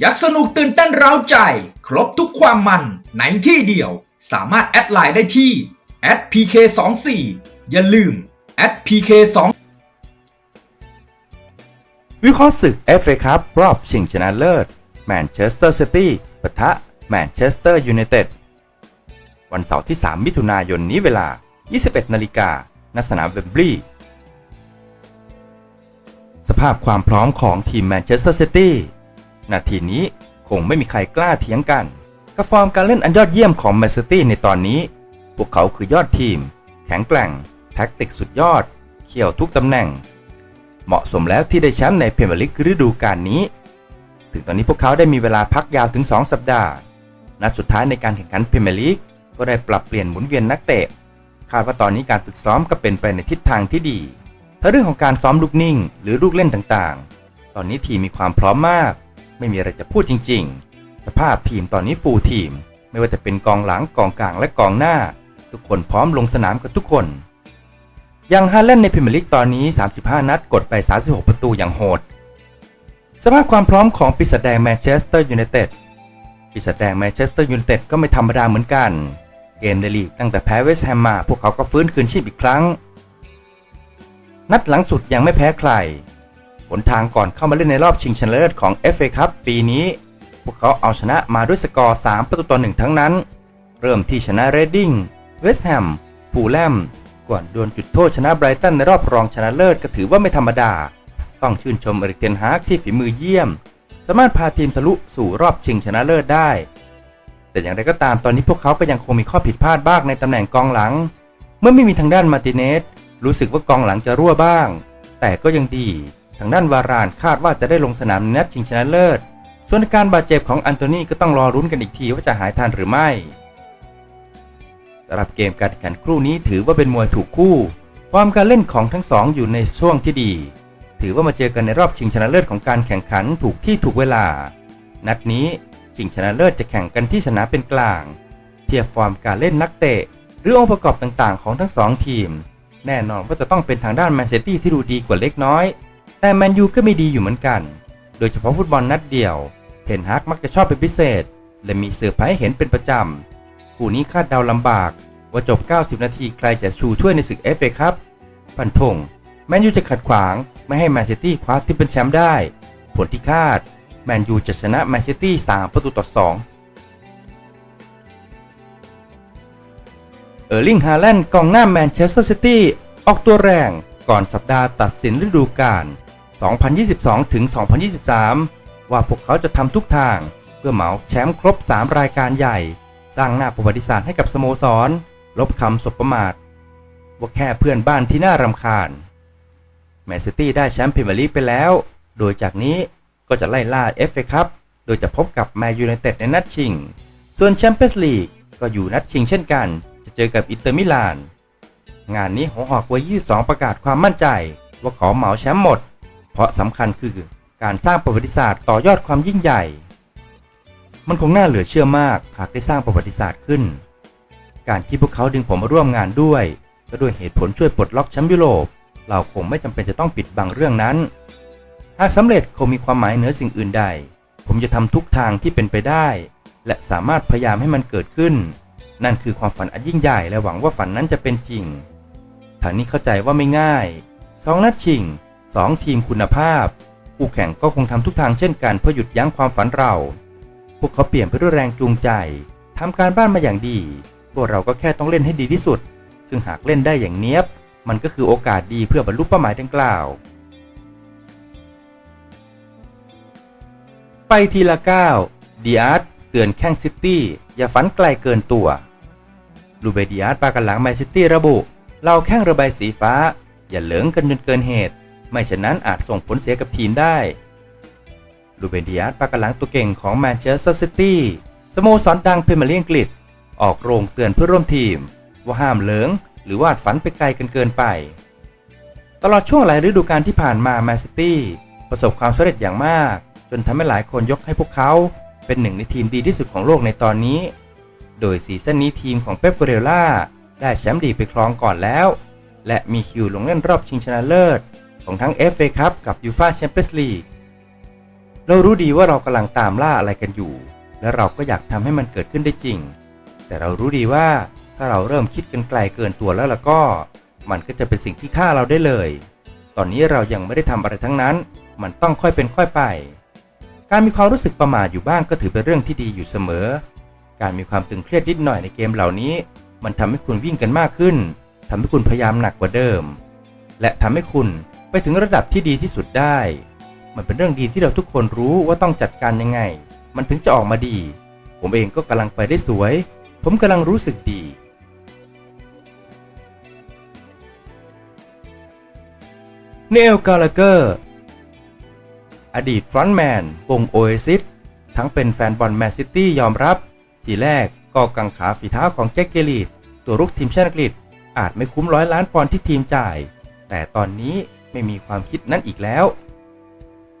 อยากสนุกตื่นเต้นเร้าใจ ครบทุกความมันในที่เดียว สามารถแอดไลน์ได้ที่ @pk24 อย่าลืม @pk2 วิเคราะห์ศึก FA ครับรอบชิงชนะเลิศแมนเชสเตอร์ซิตี้ปะทะแมนเชสเตอร์ยูไนเต็ดวันเสาร์ที่ 3 มิถุนายนนี้เวลา 21 นาฬิกาณสนามเวมบลีย์สภาพความพร้อมของทีมแมนเชสเตอร์ซิตี้ นาทีนี้คงไม่มีใครกล้าเถียงกัน กับฟอร์มการเล่นอันยอดเยี่ยมของแมนซิตี้ในตอนนี้ พวกเขาคือยอดทีม แข็งแกร่ง แท็กติกสุดยอด เขี่ยวทุกตำแหน่ง เหมาะสมแล้วที่ได้แชมป์ในพรีเมียร์ลีกฤดูกาลนี้ ถึงตอนนี้พวกเขาได้มีเวลาพักยาวถึง 2 สัปดาห์ นัดสุดท้ายในการแข่งขันพรีเมียร์ลีกก็ได้ปรับเปลี่ยนหมุนเวียนนักเตะ คาดว่าตอนนี้การฝึกซ้อมก็เป็นไปในทิศทางที่ดีถ้าเรื่องของการซ้อมลูกนิ่ง หรือลูกเล่นต่างๆ ตอนนี้ทีมมีความพร้อมมาก ไม่มีอะไรจะพูดจริง ๆ สภาพทีมตอนนี้ฟูลทีม ไม่ว่าจะเป็นกองหลังกองกลางและกองหน้า ทุกคนพร้อมลงสนามกับทุกคนยังฮาแลนในพรีเมียร์ลีกตอนนี้ 35 นัดกดไป 36 ประตูอย่างโหด สภาพความพร้อมของปีศาจแดงแมนเชสเตอร์ยูไนเต็ดปีศาจแดงแมนเชสเตอร์ยูไนเต็ดก็ไม่ธรรมดาเหมือนกัน เกมในลีกตั้งแต่แพ้เวสต์แฮมมา พวกเขาก็ฟื้นคืนชีพอีกครั้ง นัดหลังสุดยังไม่แพ้ใคร นทางก่อนเข้ามาเล่นในรอบชิงชนะเลิศของ FA คัพปีนี้ พวกเขาเอาชนะมาด้วยสกอร์ 3 ประตูต่อ 1 ทั้งนั้น เริ่มที่ชนะเรดดิ้ง เวสต์แฮม ฟูลแลม ก่อนดวลจุดโทษชนะไบรตันในรอบรองชนะเลิศก็ถือว่าไม่ธรรมดา ต้องชื่นชมเอริกเทนฮากที่ฝีมือเยี่ยม สามารถพาทีมทะลุสู่รอบชิงชนะเลิศได้ แต่อย่างไรก็ตามตอนนี้พวกเขาก็ยังคงมีข้อผิดพลาดบ้างในตำแหน่งกองหลัง เมื่อไม่มีทางด้านมาติเนสรู้สึกว่ากองหลังจะรั่วบ้าง แต่ก็ยังดีางด้านวารานคาดว่าจะได้ลงสนามในนัดชิงชนะเลิศ ส่วนอาการบาดเจ็บของอันโตนีก็ต้องรอรุ้นกันอีกทีว่าจะหายทันหรือไม่สำหรับเกมการแข่งขันครู่นี้ถือว่าเป็นมวยถูกคู่ฟอร์มการเล่นของทั้งสองอยู่ในช่วงที่ดี ถือว่ามาเจอกันในรอบชิงชนะเลิศของการแข่งขันถูกที่ถูกเวลา นัดนี้ชิงชนะเลิศจะแข่งกันที่สนามเป็นกลาง เทียบฟอร์มการเล่นนักเตะ หรือองค์ประกอบต่างๆ ของทั้งสองทีม แน่นอนว่าจะต้องเป็นทางด้านแมนเซิตี้ที่ดูดีกว่าเล็กน้อย แต่แมนยูก็ไม่ดีอยู่เหมือนกัน โดยเฉพาะฟุตบอลนัดเดียว เทนฮากมักจะชอบเป็นพิเศษ และมีเซอร์ไพรส์ให้เห็นเป็นประจำคู่นี้คาดเดาลำบาก ว่าจบ 90 นาทีใครจะชูถ้วยในศึก FA ครับฟันธงแมนยูจะขัดขวางไม่ให้แมนซิตี้คว้าที่เป็นแชมป์ได้ ผลที่คาด แมนยูจะชนะแมนซิตี้3ประตูต่อ 2เออร์ลิง ฮาแลนด์กองหน้าแมนเชสเตอร์ซิตี้ออกตัวแรงก่อนสัปดาห์ตัดสินฤดูกาล 2022 ถึง 2023 ว่าพวกเขาจะทำทุกทาง เพื่อเหมาแชมป์ครบ 3 รายการใหญ่ สร้างหน้าประวัติศาสตร์ให้กับสโมสร ลบคำสบประมาท ว่าแค่เพื่อนบ้านที่น่ารำคาญ แมนซิตี้ได้แชมป์พรีเมียร์ลีกไปแล้ว โดยจากนี้ก็จะไล่ล่า FA คัพโดยจะพบกับแมนยูไนเต็ดในนัดชิง ส่วนแชมเปี้ยนส์ลีกก็อยู่นัดชิงเช่นกัน จะเจอกับอินเตอร์มิลาน งานนี้หัวหอกวัย22 ประกาศความมั่นใจ ว่าขอเหมาแชมป์หมด เพราะสำคัญคือการสร้างประวัติศาสตร์ต่อยอดความยิ่งใหญ่ มันคงน่าเหลือเชื่อมากหากได้สร้างประวัติศาสตร์ขึ้น การที่พวกเขาดึงผมมาร่วมงานด้วย ก็ด้วยเหตุผลช่วยปลดล็อกแชมป์ยุโรป เราคงไม่จำเป็นจะต้องปิดบังเรื่องนั้น หากสำเร็จคงมีความหมายเหนือสิ่งอื่นใด ผมจะทำทุกทางที่เป็นไปได้ และสามารถพยายามให้มันเกิดขึ้น นั่นคือความฝันอันยิ่งใหญ่และหวังว่าฝันนั้นจะเป็นจริงทางนี้เข้าใจว่าไม่ง่ายสองนัดชิง สองทีมคุณภาพ คู่แข่งก็คงทำทุกทางเช่นกันเพื่อหยุดยั้งความฝันเรา พวกเขาเปลี่ยนไปด้วยแรงจูงใจทำการบ้านมาอย่างดี พวกเราก็แค่ต้องเล่นให้ดีที่สุด ซึ่งหากเล่นได้อย่างเนี้ยบ มันก็คือโอกาสดีเพื่อบรรลุเป้าหมายดังกล่าว ไปทีละก้าวดีอาร์ตเตือนแข้งซิตี้อย่าฝันไกลเกินตัวลูเบดีอาร์ตปากันหลังแมนซิตี้ระบุ เราแข้งระบายสีฟ้า อย่าเหลิงกันจนเกินเหตุ ไม่ฉะนั้นอาจส่งผลเสียกับทีมได้ลูเบนดีอาร์ปากหลังตัวเก่งของแมนเชสเตอร์ซิตี้สโมสรดังพรีเมียร์ลีกอังกฤษ ออกโรงเตือนเพื่อร่วมทีม ว่าห้ามเหลิงหรือวาดฝันไปไกลกันเกินไป ตลอดช่วงหลายฤดูกาลที่ผ่านมาแมนซิตี้ประสบความสำเร็จอย่างมาก จนทำให้หลายคนยกให้พวกเขาเป็นหนึ่งในทีมดีที่สุดของโลกในตอนนี้ โดยซีซั่นนี้ทีมของเป๊ปกัวเรล่าได้แชมป์ลีไปครองก่อนแล้ว และมีคิวลงเล่นรอบชิงชนะเลิศ ของทั้ง FA คัพกับยูฟาแชมเปี้ยนส์ลีกเรารู้ดีว่าเรากำลังตามล่าอะไรกันอยู่ และเราก็อยากทำให้มันเกิดขึ้นได้จริง แต่เรารู้ดีว่าถ้าเราเริ่มคิดกันไกลเกินตัวแล้วล่ะก็ มันก็จะเป็นสิ่งที่ฆ่าเราได้เลย ตอนนี้เรายังไม่ได้ทำอะไรทั้งนั้น มันต้องค่อยเป็นค่อยไป การมีความรู้สึกประมาทอยู่บ้างก็ถือเป็นเรื่องที่ดีอยู่เสมอ การมีความตึงเครียดนิดหน่อยในเกมเหล่านี้ มันทำให้คุณวิ่งกันมากขึ้นทำให้คุณพยายามหนักกว่าเดิม และทำให้คุณ ไปถึงระดับที่ดีที่สุดได้ มันเป็นเรื่องดีที่เราทุกคนรู้ว่าต้องจัดการยังไง มันถึงจะออกมาดี ผมเองก็กำลังไปได้สวย ผมกำลังรู้สึกดี เนลกาลเกอร์อดีตฟรอนต์แมนวงโอเอซิสทั้งเป็นแฟนบอลแมนซิตี้ยอมรับ ทีแรกก็กังขาฝีเท้าของแจ็คเกลีดตัวรุกทีมชาติอังกฤษอาจไม่คุ้มร้อยล้านปอนด์ที่ทีมจ่าย แต่ตอนนี้ ไม่มีความคิดนั้นอีกแล้ว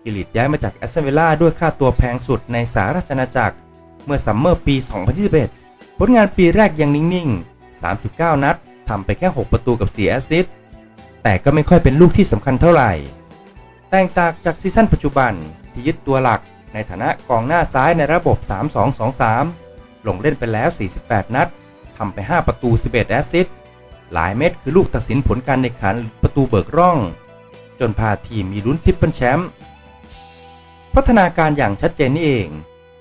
กิลิตย้ายมาจากแอสตันเวลล่าด้วยค่าตัวแพงสุดในสหราชอาณาจักร เมื่อซัมเมอร์ปี 2021 ผลงานปีแรกยังนิ่งๆ 39 นัดทำไปแค่ 6 ประตูกับ 4 แอสซิสต์แต่ก็ไม่ค่อยเป็นลูกที่สำคัญเท่าไหร่ แตกต่างจากซีซั่นปัจจุบันที่ยึดตัวหลักในฐานะกองหน้าซ้ายในระบบ 3-2-2-3 ลงเล่นไปแล้ว 48 นัดทำไป 5 ประตู 11 แอสซิสต์หลายเม็ดคือลูกตัดสินผลการแข่งขันประตูเบิกร่อง จนพาทีมมีลุ้นทิปเปิลแชมป์พัฒนาการอย่างชัดเจนนี่เอง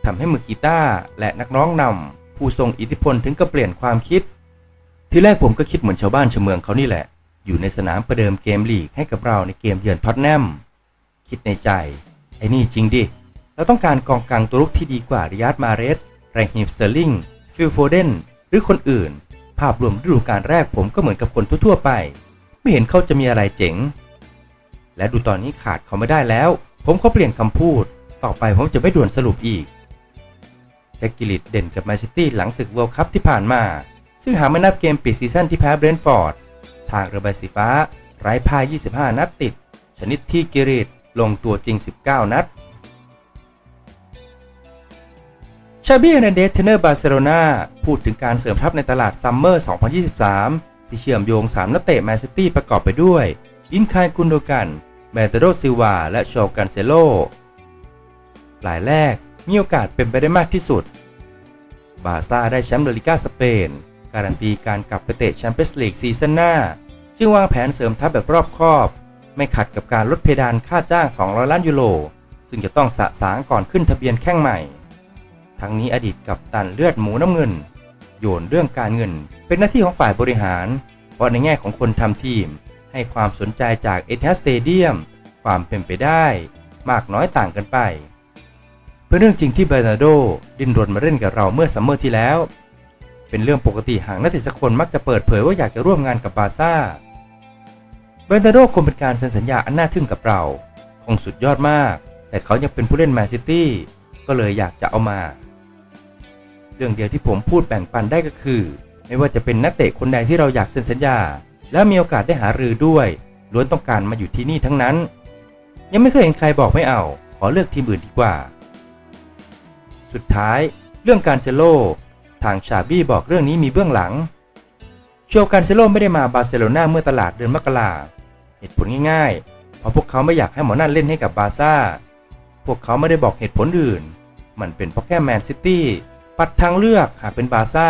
ทำให้มือกีตาร์และนักร้องนำผู้ทรงอิทธิพลถึงกับเปลี่ยนความคิด ที่แรกผมก็คิดเหมือนชาวบ้านชาวเมืองเขานี่แหละ อยู่ในสนามประเดิมเกมลีกให้กับเราในเกมเยือนท็อตแนมคิดในใจ ไอ้นี่จริงดิเราต้องการกองกลางตัวรุกที่ดีกว่าริยาดมาเรสไรฮิมสเตอร์ลิงฟิลโฟเดนหรือคนอื่น ภาพรวมฤดูกาลแรกผมก็เหมือนกับคนทั่วๆไป ไม่เห็นเขาจะมีอะไรเจ๋ง และดูตอนนี้ขาดเขาไม่ได้แล้ว ผมเขาเปลี่ยนคำพูด ต่อไปผมจะไม่ด่วนสรุปอีกแจ็คกิลิตเด่นกับแมนซิตี้หลังศึกเวิลด์คัพที่ผ่านมา ซึ่งหากไม่นับเกมปิดซีซั่นที่แพ้เบรนท์ฟอร์ด ทางเรือใบสีฟ้า ไร้พ่าย 25 นัดติด ชนิดที่กิริตลงตัวจริง 19 นัดชาบี้เนเดสเทเนอร์บาร์เซโลนาพูดถึงการเสริมทัพในตลาดซัมเมอร์ 2023 ที่เชื่อมโยง 3 นักเตะแมนซิตี้ประกอบไปด้วย อินคายกุนโดกัน แมเตโรซิวา และโชกันเซโลรายแรกมีโอกาสเป็นไปได้มากที่สุด บาซ่าได้แชมป์ลาลิก้าสเปน การันตีการกลับไปเตะแชมเปี้ยนส์ลีกซีซั่นหน้า จึงวางแผนเสริมทัพแบบรอบคอบ ไม่ขัดกับการลดเพดานค่าจ้าง 200 ล้านยูโร ซึ่งจะต้องสะสางก่อนขึ้นทะเบียนแข้งใหม่ ทั้งนี้อดีตกับตันเลือดหมูน้ำเงิน โยนเรื่องการเงิน เป็นหน้าที่ของฝ่ายบริหาร เพราะในแง่ของคนทำทีม ให้ความสนใจจากเอเทสเตเดียมความเป็นไปได้ มากน้อยต่างกันไป เพื่อเรื่องจริงที่เบรนาโดดิ้นรนมาเล่นกับเราเมื่อซัมเมอร์ที่แล้ว เป็นเรื่องปกติหากนักเตะสักคนมักจะเปิดเผยว่าอยากจะร่วมงานกับบาร์ซ่าเบรนาโดคงเป็นการเซ็นสัญญาอันน่าทึ่งกับเรา คงสุดยอดมาก แต่เขายังเป็นผู้เล่นแมนซิตี้ก็เลยอยากจะเอามา เรื่องเดียวที่ผมพูดแบ่งปันได้ก็คือ ไม่ว่าจะเป็นนักเตะคนใดที่เราอยากเซ็นสัญญา และมีโอกาสได้หารือด้วยล้วนต้องการมาอยู่ที่นี่ทั้งนั้น ยังไม่เคยเห็นใครบอกไม่เอา ขอเลือกทีมอื่นดีกว่า สุดท้ายเรื่องการเซโล ทางชาบี้บอกเรื่องนี้มีเบื้องหลังชัวการเซโลไม่ได้มาบาร์เซโลนาเมื่อตลาดเดือนมกราเหตุผลง่ายๆ เพราะพวกเขาไม่อยากให้หมอนั่นเล่นให้กับบาร์ซ่า พวกเขาไม่ได้บอกเหตุผลอื่น มันเป็นเพราะแค่แมนซิตี้ปัดทางเลือกหากเป็นบาร์ซ่า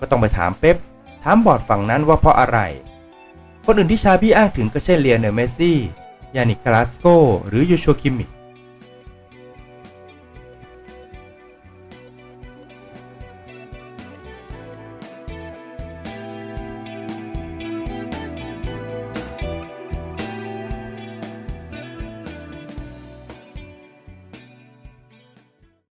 ก็ต้องไปถามเป๊ปถามบอร์ดฝั่งนั้นว่าเพราะอะไร คนอื่นที่ชาบี้อ้างถึงก็เช่นเลียเนอร์เมซี่ ยานิคลาสโก หรือยูชัวคิมิก